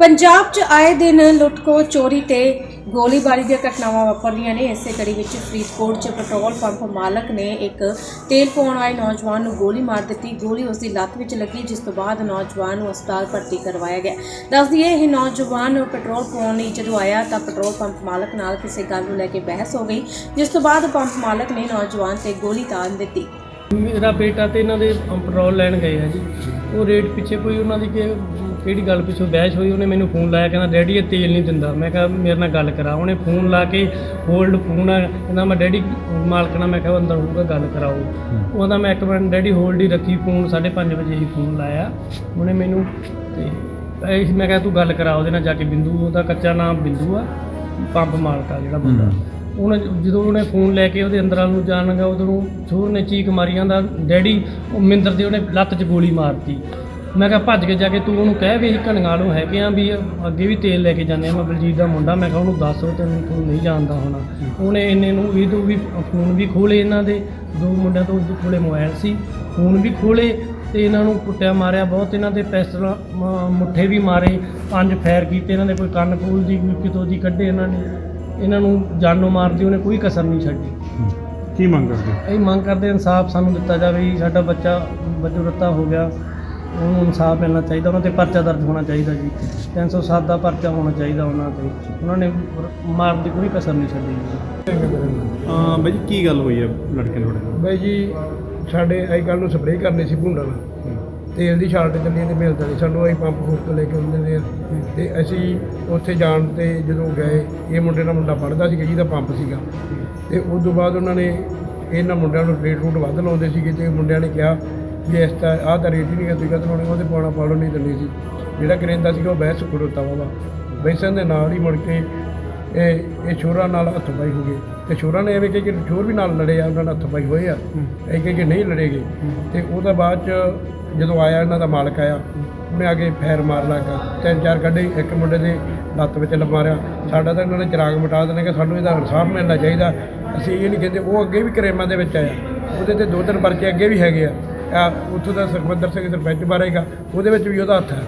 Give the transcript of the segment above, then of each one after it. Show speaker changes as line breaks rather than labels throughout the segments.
ਪੰਜਾਬ 'ਚ ਆਏ ਦਿਨ ਲੁੱਟਖੋ, ਚੋਰੀ ਤੇ ਗੋਲੀਬਾਰੀ ਦੀਆਂ ਘਟਨਾਵਾਂ ਵਾਪਰ ਰਹੀਆਂ ਨੇ। ਇਸੇ ਕੜੀ ਵਿੱਚ ਫਰੀਦਕੋਟ 'ਚ ਪੈਟਰੋਲ ਪੰਪ ਮਾਲਕ ਨੇ ਇੱਕ ਤੇਲ ਪਾਉਣ ਆਏ ਨੌਜਵਾਨ ਨੂੰ ਗੋਲੀ ਮਾਰ ਦਿੱਤੀ। ਗੋਲੀ ਉਸ ਦੀ ਲੱਤ ਵਿੱਚ ਲੱਗੀ, ਜਿਸ ਤੋਂ ਬਾਅਦ ਨੌਜਵਾਨ ਨੂੰ ਹਸਪਤਾਲ ਭਰਤੀ ਕਰਵਾਇਆ ਗਿਆ। ਦੱਸ ਦਈਏ ਇਹ ਨੌਜਵਾਨ ਪੈਟਰੋਲ ਪਾਉਣ ਲਈ ਜਦੋਂ ਆਇਆ ਤਾਂ ਪੈਟਰੋਲ ਪੰਪ ਮਾਲਕ ਨਾਲ ਕਿਸੇ ਗੱਲ ਨੂੰ ਲੈ ਕੇ ਬਹਿਸ ਹੋ ਗਈ, ਜਿਸ ਤੋਂ ਬਾਅਦ ਪੰਪ ਮਾਲਕ ਨੇ ਨੌਜਵਾਨ ਤੇ ਗੋਲੀ ਤਾਣ ਦਿੱਤੀ।
ਮੇਰਾ ਬੇਟਾ ਤੇ ਇਹਨਾਂ ਦੇ ਪੈਟਰੋਲ ਲੈਣ ਗਏ ਆ ਜੀ। ਉਹ ਰੇਟ ਪਿੱਛੇ ਕੋਈ ਉਹਨਾਂ ਦੀ ਕਿ- ਕਿਹੜੀ ਗੱਲ ਪਿੱਛੋਂ ਬਹਿਸ ਹੋਈ? ਉਹਨੇ ਮੈਨੂੰ ਫੋਨ ਲਾਇਆ ਕਹਿੰਦਾ ਡੈਡੀ ਇਹ ਤੇਲ ਨਹੀਂ ਦਿੰਦਾ। ਮੈਂ ਕਿਹਾ ਮੇਰੇ ਨਾਲ ਗੱਲ ਕਰਾ। ਉਹਨੇ ਫੋਨ ਲਾ ਕੇ ਹੋਲਡ ਫੋਨ ਆ ਕਹਿੰਦਾ ਮੈਂ ਡੈਡੀ ਮਾਲਕ ਨਾਲ ਮੈਂ ਕਿਹਾ ਅੰਦਰ ਹੋਊਗਾ ਗੱਲ ਕਰਾਓ। ਉਹਦਾ ਮੈਂ ਇੱਕ ਮਿੰਟ ਡੈਡੀ ਹੋਲਡ ਹੀ ਰੱਖੀ ਫੋਨ 5:30 ਵਜੇ ਹੀ ਫੋਨ ਲਾਇਆ। ਉਹਨੇ ਮੈਨੂੰ ਤੇ ਇਹ ਮੈਂ ਕਿਹਾ ਤੂੰ ਗੱਲ ਕਰਾ ਉਹਦੇ ਨਾਲ ਜਾ ਕੇ ਬਿੰਦੂ ਉਹਦਾ ਕੱਚਾ ਨਾਮ ਬਿੰਦੂ ਆ ਪੰਪ ਮਾਲਕ ਆ ਜਿਹੜਾ ਬੰਦਾ। ਉਹਨੇ ਜਦੋਂ ਉਹਨੇ ਫੋਨ ਲੈ ਕੇ ਉਹਦੇ ਅੰਦਰ ਨੂੰ ਜਾਣ ਲੱਗਾ ਉਦੋਂ ਛੋਰ ਨੇ ਚੀਕ ਮਾਰੀ ਜਾਂਦਾ ਡੈਡੀ ਉਹ ਮਿੰਦਰ ਦੇ ਉਹਨੇ ਲੱਤ 'ਚ ਗੋਲੀ ਮਾਰਤੀ। ਮੈਂ ਕਿਹਾ ਭੱਜ ਕੇ ਜਾ ਕੇ ਤੂੰ ਉਹਨੂੰ ਕਹਿ ਵੀ ਅਸੀਂ ਕਣਗਾਲੋਂ ਹੈਗੇ ਆ ਵੀ ਅੱਗੇ ਵੀ ਤੇਲ ਲੈ ਕੇ ਜਾਂਦੇ ਆ। ਮੈਂ ਬਲਜੀਤ ਦਾ ਮੁੰਡਾ ਮੈਂ ਕਿਹਾ ਉਹਨੂੰ ਦੱਸ ਉਹ ਤੈਨੂੰ ਤੂੰ ਨਹੀਂ ਜਾਣਦਾ ਹੋਣਾ। ਉਹਨੇ ਇੰਨੇ ਨੂੰ ਇਹ ਤੋਂ ਵੀ ਫੋਨ ਵੀ ਖੋਲੇ ਇਹਨਾਂ ਦੇ। ਦੋ ਮੁੰਡਿਆਂ ਤੋਂ ਕੋਲੇ ਮੋਬਾਈਲ ਸੀ ਫੋਨ ਵੀ ਖੋਲੇ ਤੇ ਇਹਨਾਂ ਨੂੰ ਕੁੱਟਿਆ ਮਾਰਿਆ ਬਹੁਤ। ਇਹਨਾਂ ਦੇ ਪਿਸਤਲਾਂ ਮ- ਮੁੱਠੇ ਵੀ ਮਾਰੇ ਪੰਜ ਫਾਇਰ ਕੀਤੇ ਇਹਨਾਂ ਦੇ ਕੋਈ ਕੰਨ ਕੋਲ ਦੀ ਕੋਈ ਕਿਤੋਂ ਦੀ ਕੱਢੇ ਇਹਨਾਂ ਨੇ। ਇਹਨਾਂ ਨੂੰ ਜਾਨੋਂ ਮਾਰਦੀ ਉਹਨੇ ਕੋਈ ਕਸਰ ਨਹੀਂ ਛੱਡੀ।
ਕੀ ਮੰਗ ਕਰਦੇ?
ਅਸੀਂ ਮੰਗ ਕਰਦੇ ਇਨਸਾਫ ਸਾਨੂੰ ਦਿੱਤਾ ਜਾਵੇ ਸਾਡਾ ਬੱਚਾ ਵਜੋਂ ਰੱਤਾ ਹੋ ਗਿਆ। ਉਹਨੂੰ ਇਨਸਾਫ ਮਿਲਣਾ ਚਾਹੀਦਾ ਉਹਨਾਂ ਤੇ ਪਰਚਾ ਦਰਜ ਹੋਣਾ ਚਾਹੀਦਾ ਜੀ। 307 ਦਾ ਪਰਚਾ ਹੋਣਾ ਚਾਹੀਦਾ ਉਹਨਾਂ ਤੇ। ਉਹਨਾਂ ਨੇ ਮਾਰਨ ਦੀ ਕੋਈ ਕਸਰ ਨਹੀਂ ਛੱਡੀ ਜੀ।
ਹਾਂ ਬਾਈ ਜੀ ਕੀ ਗੱਲ ਹੋਈ ਹੈ ਲੜਕੇ ਨੂੰ? ਤੁਹਾਡੇ ਨਾਲ
ਬਾਈ ਜੀ ਸਾਡੇ ਅੱਜ ਕੱਲ੍ਹ ਨੂੰ ਸਪਰੇਅ ਕਰਨੀ ਸੀ ਭੁੰਡਾ ਨਾਲ ਤੇਲ ਦੀ ਸ਼ਾਰਟ ਚੱਲੀ ਤੇ ਮਿਲਦਾ ਨਹੀਂ ਸਾਨੂੰ ਅਸੀਂ ਪੰਪ ਫੂਕ ਤੋਂ ਲੈ ਕੇ ਆਉਂਦੇ ਨੇ ਤੇ ਅਸੀਂ ਉੱਥੇ ਜਾਣ ਤੇ ਜਦੋਂ ਗਏ ਇਹ ਮੁੰਡੇ ਨਾਲ ਮੁੰਡਾ ਪੜਦਾ ਸੀ ਜਿਹਦਾ ਪੰਪ ਸੀਗਾ। ਤੇ ਉਸ ਤੋਂ ਬਾਅਦ ਉਹਨਾਂ ਨੇ ਇਹਨਾਂ ਮੁੰਡਿਆਂ ਨੂੰ ਰੇਟ ਰੂਟ ਵੱਧ ਲਾਉਂਦੇ ਸੀਗੇ। ਤੇ ਮੁੰਡਿਆਂ ਨੇ ਕਿਹਾ ਵੀ ਇਸ ਤਾਂ ਆਹ ਤਾਂ ਰੇਟ ਹੀ ਨਹੀਂ ਤੁਸੀਂ ਕਦ ਲਾਉਣੇ ਉਹਦੇ ਪਾਉਣਾ ਪਾਲੋ ਨਹੀਂ ਦਿੰਦੇ ਸੀ। ਜਿਹੜਾ ਕਰੇਂਦਾ ਸੀਗਾ ਉਹ ਬਹਿਸ ਖੜੋਤਾ ਵਾ ਬੈਸਨ ਦੇ ਨਾਲ ਹੀ ਮੁੜ ਕੇ ਇਹ ਇਹ ਛੋਰਾ ਨਾਲ ਹੱਥ ਪਾਈ ਹੋ ਗਏ। ਤੇ ਛੋਰਾ ਨੇ ਐਵੇਂ ਕਿ ਕਿ ਛੋਰ ਵੀ ਨਾਲ ਲੜੇ ਆ ਉਹਨਾਂ ਨਾਲ ਹੱਥ ਪਾਈ ਹੋਏ ਆ। ਇਹ ਕਿ ਕਿ ਨਹੀਂ ਲੜੇਗੇ। ਤੇ ਉਹਦਾ ਬਾਅਦ ਚ ਜਦੋਂ ਆਇਆ ਇਹਨਾਂ ਦਾ ਮਾਲਕ ਆਇਆ ਉਹਨੇ ਆ ਕੇ ਫੈਰ ਮਾਰ ਲੱਗਾ ਤਿੰਨ ਚਾਰ ਕੱਢੇ ਇੱਕ ਮੁੰਡੇ ਦੇ ਲੱਤ ਵਿੱਚ ਮਾਰਿਆ। ਸਾਡਾ ਤਾਂ ਇਹਨਾਂ ਨੇ ਚਿਰਾਗ ਮਿਟਾ ਦੇਣਾ ਕਿ ਸਾਨੂੰ ਇਹਦਾ ਇਨਸਾਫ ਮਿਲਣਾ ਚਾਹੀਦਾ। ਅਸੀਂ ਇਹ ਨਹੀਂ ਕਹਿੰਦੇ ਉਹ ਅੱਗੇ ਵੀ ਕਰੇਮਾਂ ਦੇ ਵਿੱਚ ਆਇਆ। ਉਹਦੇ ਤੇ ਦੋ ਤਿੰਨ ਪਰਚੇ ਅੱਗੇ ਵੀ ਹੈਗੇ ਆ। ਉੱਥੋਂ ਦਾ ਸੁਖਵਿੰਦਰ ਸਿੰਘ ਸਰਪੰਚ ਬਾਰੇਗਾ ਉਹਦੇ ਵਿੱਚ ਵੀ ਉਹਦਾ ਹੱਥ ਹੈ।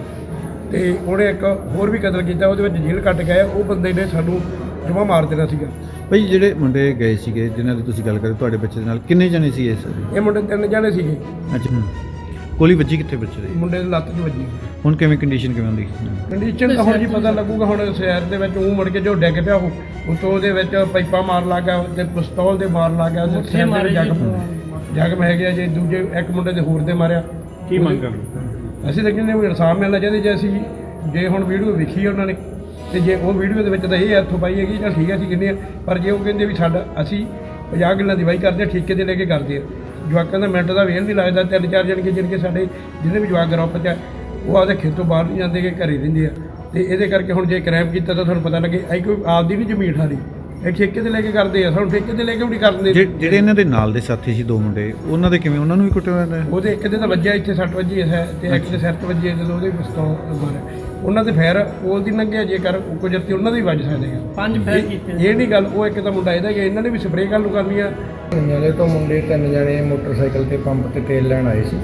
ਤੇ ਉਹਨੇ ਇੱਕ ਹੋਰ ਵੀ ਕਤਲ ਕੀਤਾ ਉਹਦੇ ਵਿੱਚ ਜੇਲ੍ਹ ਕੱਟ ਗਿਆ ਉਹ ਬੰਦੇ ਨੇ ਸਾਨੂੰ ਜਮਾ ਮਾਰ ਦੇਣਾ ਸੀਗਾ।
ਭਾਈ ਜਿਹੜੇ ਮੁੰਡੇ ਗਏ ਸੀਗੇ ਜਿਨ੍ਹਾਂ ਦੀ ਤੁਸੀਂ ਗੱਲ ਕਰਦੇ ਤੁਹਾਡੇ ਬੱਚੇ ਦੇ ਨਾਲ ਕਿੰਨੇ ਜਣੇ ਸੀ ਇਸ
ਇਹ ਮੁੰਡੇ ਤਿੰਨ ਜਾਣੇ ਸੀਗੇ।
ਅੱਛਾ ਗੋਲੀ ਵੱਜੀ ਕਿੱਥੇ ਬੱਚੇ ਦੇ?
ਮੁੰਡੇ ਦੇ ਲੱਤ 'ਚ ਵੱਜੀ।
ਹੁਣ ਕਿਵੇਂ ਕੰਡੀਸ਼ਨ ਕਿਵੇਂ ਹੁੰਦੀ?
ਕੰਡੀਸ਼ਨ ਤਾਂ ਹੁਣ ਜੀ ਪਤਾ ਲੱਗੂਗਾ ਹੁਣ ਸ਼ਹਿਰ ਦੇ ਵਿੱਚ ਉਹ ਮੁੜ ਕੇ ਜੋ ਡਿੱਗ ਪਿਆ ਉਹ ਉਤੋਂ ਉਹਦੇ ਵਿੱਚ ਪਾਈਪਾਂ ਮਾਰ ਲੱਗਾ ਤੇ ਪਿਸਤੌਲ ਦੇ ਮਾਰ ਲੱਗਾ ਤੇ ਸਿਰ ਦੇ ਵਿੱਚ ਜ਼ਖਮ ਹੈਗੇ ਆ ਜੇ ਦੂਜੇ ਇੱਕ ਮੁੰਡੇ ਦੇ ਹੋਰ ਦੇ ਮਾਰਿਆ
ਕੀ ਮੰਗ ਕਰਦੇ
ਅਸੀਂ ਤਾਂ ਕਹਿੰਦੇ ਵੀ ਇਨਸਾਫ ਮਿਲਣਾ ਚਾਹੀਦਾ ਜੇ ਅਸੀਂ ਜੇ ਹੁਣ ਵੀਡੀਓ ਵੇਖੀ ਉਹਨਾਂ ਨੇ ਤੇ ਜੇ ਉਹ ਵੀਡੀਓ ਦੇ ਵਿੱਚ ਤਾਂ ਇਹ ਹੱਥੋਂ ਪਾਈ ਹੈਗੀ ਤਾਂ ਠੀਕ ਹੈ ਅਸੀਂ ਕਹਿੰਦੇ ਆ ਪਰ ਜੇ ਉਹ ਕਹਿੰਦੇ ਵੀ ਸਾਡਾ ਅਸੀਂ 50 ਗੱਲਾਂ ਦੀ ਵਾਈ ਕਰਦੇ ਆ ਠੇਕੇ ਤੇ ਲੈ ਕੇ ਕਰਦੇ ਆ। ਜਵਾਕਾਂ ਦਾ ਮਿੰਟ ਦਾ ਵੇਲ ਨਹੀਂ ਲੱਗਦਾ ਤਿੰਨ ਚਾਰ ਜਣ ਕੇ ਕੇ ਸਾਡੇ ਜਿਹਨੇ ਵੀ ਜਵਾਕ ਗਰੁੱਪ 'ਚ ਉਹ ਆਪਦੇ ਖੇਤੋਂ ਬਾਹਰ ਨਹੀਂ ਜਾਂਦੇ ਕਿ ਘਰੇ ਰਹਿੰਦੇ ਆ। ਤੇ ਇਹਦੇ ਕਰਕੇ ਹੁਣ ਜੇ ਕ੍ਰਾਈਮ ਕੀਤਾ ਤਾਂ ਤੁਹਾਨੂੰ ਪਤਾ ਲੱਗੇ ਐ ਕੋਈ ਆਪਦੀ ਨਹੀਂ ਜ਼ਮੀਨ ਸਾਡੀ ਇਹ ਠੇਕੇ ਤੇ ਲੈ ਕੇ ਕਰਦੇ ਆ ਸਾਨੂੰ ਠੇਕੇ ਤੇ ਲੈ ਕੇ ਵੀ ਨਹੀਂ ਕਰਦੇ
ਜਿਹੜੇ ਇਹਨਾਂ ਦੇ ਨਾਲ ਦੇ ਸਾਥੀ ਸੀ ਦੋ ਮੁੰਡੇ ਉਹਨਾਂ ਦੇ ਕਿਵੇਂ ਉਹਨਾਂ ਨੂੰ ਵੀ ਕੁੱਟਿਆ ਹੋਇਆ ਹੈ?
ਉਹਦੇ ਇੱਕ ਦੇ ਤਾਂ ਵੱਜਿਆ ਇੱਥੇ ਸੱਟ ਵੱਜੀ ਹੈ ਤੇ ਇੱਕ ਦੇ ਸਿਰ ਤੇ ਵੱਜੀ ਹੈ ਜਦੋਂ ਉਹਦੇ ਪਿਸਤੌਲ ਮਾਰਿਆ ਉਹਨਾਂ ਦੇ ਫੈਰ ਉਹ ਦੀ ਲੰਘਿਆ ਜੇਕਰ ਕੁਦਰਤੀ ਉਹਨਾਂ ਦੇ ਵੀ ਵੱਜ ਸਕਦੇ ਆ
ਪੰਜ ਫਾਇਰ ਕੀਤੇ।
ਇਹ ਨਹੀਂ ਗੱਲ ਉਹ ਇੱਕ ਤਾਂ ਮੁੰਡਾ ਇਹਦਾ ਕਿ ਇਹਨਾਂ ਨੇ ਵੀ ਸਪਰੇਅ ਕਰ ਲੂ ਕਰਨੀ ਆ।
ਨੇਲੇ ਤੋਂ ਮੁੰਡੇ ਤਿੰਨ ਜਣੇ ਮੋਟਰਸਾਈਕਲ ਤੇ ਪੰਪ ਤੇ ਤੇਲ ਲੈਣ ਆਏ ਸੀ।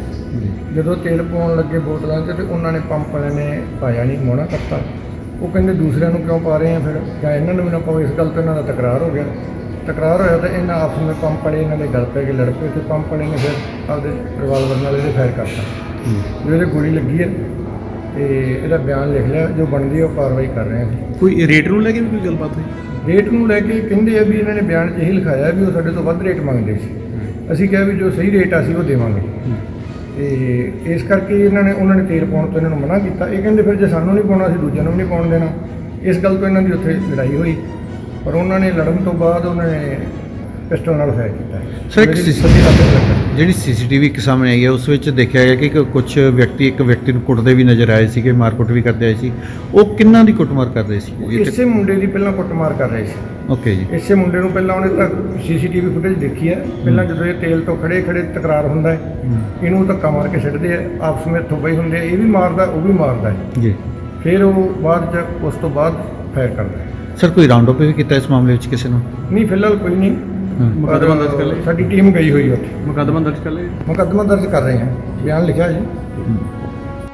ਜਦੋਂ ਤੇਲ ਪਾਉਣ ਲੱਗੇ ਬੋਤਲਾਂ 'ਚ ਤੇ ਉਹਨਾਂ ਨੇ ਪੰਪ ਵਾਲਿਆਂ ਨੇ ਪਾਇਆ ਨਹੀਂ ਮੋਣਾ ਕਰਤਾ। ਉਹ ਕਹਿੰਦੇ ਦੂਸਰਿਆਂ ਨੂੰ ਕਿਉਂ ਪਾ ਰਹੇ ਆ ਫਿਰ? ਜਾਂ ਇਹਨਾਂ ਨੂੰ ਵੀ ਨਾ ਪਾਓ ਇਸ ਗੱਲ ਤੋਂ ਇਹਨਾਂ ਦਾ ਤਕਰਾਰ ਹੋ ਗਿਆ। ਤਕਰਾਰ ਹੋਇਆ ਤਾਂ ਇਹਨਾਂ ਆਪਸ ਵਿੱਚ ਪੰਪ ਵਾਲੇ ਇਹਨਾਂ ਦੇ ਗਲ ਪੈ ਕੇ ਲੜ ਪਏ ਤੇ ਪੰਪ ਵਾਲੇ ਨੇ ਫਿਰ ਆਪਦੇ ਰਿਵਾਲਵਰ ਨਾਲ ਇਹਦੇ ਫਾਇਰ ਕਰਤਾ। ਜਿਹਦੇ ਗੋਲੀ ਲੱਗੀ ਹੈ ਤੇ ਇਹਦਾ ਬਿਆਨ ਲਿਖ ਲਿਆ ਜੋ ਬਣਦੀ ਉਹ ਕਾਰਵਾਈ ਕਰ ਰਹੇ ਹਾਂ
ਕੋਈ ਰੇਟ ਨੂੰ ਲੈ ਕੇ ਵੀ ਕੋਈ ਗੱਲਬਾਤ ਹੋਈ?
ਰੇਟ ਨੂੰ ਲੈ ਕੇ ਕਹਿੰਦੇ ਆ ਵੀ ਇਹਨਾਂ ਨੇ ਬਿਆਨ 'ਚ ਇਹੀ ਲਿਖਾਇਆ ਵੀ ਉਹ ਸਾਡੇ ਤੋਂ ਵੱਧ ਰੇਟ ਮੰਗਦੇ ਸੀ। ਅਸੀਂ ਕਿਹਾ ਵੀ ਜੋ ਸਹੀ ਰੇਟ ਆ ਅਸੀਂ ਉਹ ਦੇਵਾਂਗੇ। ਤੇ ਇਸ ਕਰਕੇ ਇਹਨਾਂ ਨੇ, ਉਹਨਾਂ ਨੇ ਤੇਲ ਪਾਉਣ ਤੋਂ ਇਹਨਾਂ ਨੂੰ ਮਨਾ ਕੀਤਾ। ਇਹ ਕਹਿੰਦੇ ਫਿਰ ਜੇ ਸਾਨੂੰ ਨਹੀਂ ਪਾਉਣਾ, ਅਸੀਂ ਦੂਜਿਆਂ ਨੂੰ ਵੀ ਨਹੀਂ ਪਾਉਣ ਦੇਣਾ। ਇਸ ਗੱਲ ਤੋਂ ਇਹਨਾਂ ਦੀ ਉੱਥੇ ਲੜਾਈ ਹੋਈ। ਪਰ ਉਹਨਾਂ ਨੇ ਲੜਨ ਤੋਂ ਬਾਅਦ ਉਹਨਾਂ ਨੇ ਪਿਸਟਲ ਨਾਲ ਫਾਇਰ ਕੀਤਾ।
ਸਰ, ਇੱਕ
ਮੇਰੀ
ਸੀ-
ਸੱਜੀ ਤੇ ਲੱਗਾ
ਜਿਹੜੀ ਸੀਸੀਟੀਵੀ ਇੱਕ ਸਾਹਮਣੇ ਆਈ ਹੈ ਉਸ ਵਿੱਚ ਦੇਖਿਆ ਗਿਆ ਕਿ ਕੁਝ ਵਿਅਕਤੀ ਇੱਕ ਵਿਅਕਤੀ ਨੂੰ ਕੁੱਟਦੇ ਵੀ ਨਜ਼ਰ ਆਏ ਸੀਗੇ ਮਾਰਕੁੱਟ ਵੀ ਕਰਦੇ ਆਏ ਸੀ। ਉਹ ਕਿੰਨਾਂ ਦੀ ਕੁੱਟਮਾਰ ਕਰ ਰਹੇ ਸੀ?
ਇਸੇ ਮੁੰਡੇ ਦੀ ਪਹਿਲਾਂ ਕੁੱਟਮਾਰ ਕਰ ਰਹੇ ਸੀ।
ਓਕੇ ਜੀ।
ਇਸੇ ਮੁੰਡੇ ਨੂੰ ਪਹਿਲਾਂ ਉਹਨੇ ਤਾਂ ਸੀਸੀਟੀਵੀ ਫੁਟੇਜ ਦੇਖੀ ਹੈ। ਪਹਿਲਾਂ ਜਦੋਂ ਇਹ ਤੇਲ ਤੋਂ ਖੜੇ ਖੜੇ ਤਕਰਾਰ ਹੁੰਦਾ ਹੈ ਇਹਨੂੰ ਧੱਕਾ ਮਾਰ ਕੇ ਛੱਡਦੇ ਆ ਆਪਸ ਵਿੱਚ ਥੋਪਈ ਹੁੰਦੇ ਆ ਇਹ ਵੀ ਮਾਰਦਾ ਉਹ ਵੀ ਮਾਰਦਾ ਹੈ।
ਜੀ।
ਫਿਰ ਉਹ ਬਾਅਦ ਚ ਉਸ ਤੋਂ ਬਾਅਦ ਫਾਇਰ ਕਰਦਾ ਹੈ।
ਸਰ ਕੋਈ ਰਾਉਂਡ ਅਪ ਵੀ ਕੀਤਾ ਇਸ ਮਾਮਲੇ ਵਿੱਚ ਕਿਸੇ ਨੂੰ?
ਨਹੀਂ ਫਿਲਹਾਲ ਕੋਈ ਨਹੀਂ।
ਮੁਕੱਦਮਾ ਦਰਜ ਕਰ ਲਿਆ?
ਸਾਡੀ ਟੀਮ ਗਈ ਹੋਈ ਉੱਥੇ।
ਮੁਕੱਦਮਾ ਦਰਜ ਕਰ ਲਿਆ
ਮੁਕੱਦਮਾ ਦਰਜ ਕਰ ਰਹੇ ਹਾਂ। ਬਿਆਨ ਲਿਖਿਆ ਜੀ।
ਹੂੰ।